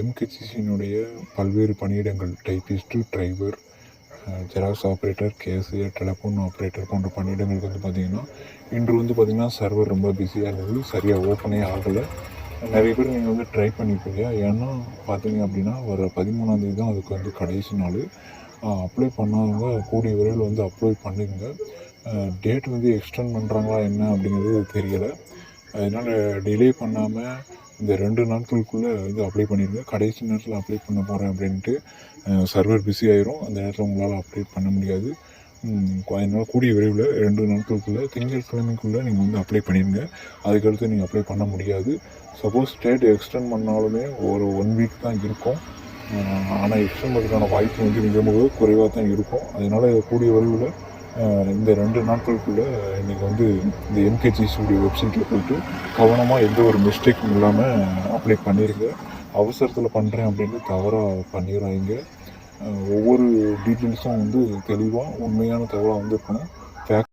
எம்கேசிசியினுடைய பல்வேறு பணியிடங்கள் typist driver xerox operator cashier telephone operator போன்ற பணியிடங்களுக்கு வந்து பார்த்திங்கன்னா இன்று வந்து பார்த்திங்கன்னா சர்வர் ரொம்ப பிஸியாக இருந்தது. சரியாக ஓப்பனே ஆகலை. நிறைய பேர் நீங்கள் வந்து ட்ரை பண்ணிப்பீங்க ஏன்னா பார்த்தீங்க அப்படின்னா வர பதிமூணாந்தேதி தான் அதுக்கு வந்து கடைசி நாள். அப்ளை பண்ணாதவங்க கூடிய விரைவில் வந்து அப்ளை பண்ணுங்க டேட் வந்து எக்ஸ்டெண்ட் பண்ணுறாங்களா என்ன அப்படிங்கிறது தெரியலை. அதனால் டிலே பண்ணாமல் இந்த ரெண்டு நாட்களுக்குள்ளே வந்து அப்ளை பண்ணிடுங்க கடைசி நேரத்தில் அப்ளை பண்ண போகிறேன் அப்படின்ட்டு சர்வர் பிஸி ஆயிரும். அந்த நேரத்தில் உங்களால் அப்ளை பண்ண முடியாது. அதனால் கூடிய விரைவில் ரெண்டு நாட்களுக்குள்ளே திங்கட்கிழமைக்குள்ளே நீங்கள் வந்து அப்ளை பண்ணிடுங்க அதுக்கடுத்து நீங்கள் அப்ளை பண்ண முடியாது. சப்போஸ் ஸ்டேட் எக்ஸ்டெண்ட் பண்ணாலுமே ஒரு ஒன் வீக் தான் இருக்கும். ஆனால் எக்ஸ்டெண்ட் பண்ணுறதுக்கான வாய்ப்பு வந்து மிக மிக குறைவாக தான் இருக்கும். அதனால் கூடிய விரைவில் இந்த ரெண்டு நாட்களுக்குள்ளே நீங்கள் வந்து இந்த எம்கேஜிஸுடைய வெப்சைட்டில் போயிட்டு கவனமாக எந்த ஒரு மிஸ்டேக்கும் இல்லாமல் அப்ளை பண்ணிடுங்க அவசரத்தில் பண்ணுறேன் அப்படின்னு தவறாக பண்ணிடுறாங்க ஒவ்வொரு டீட்டெயில்ஸும் வந்து தெளிவாக உண்மையான தகவலாக வந்திருக்கணும்.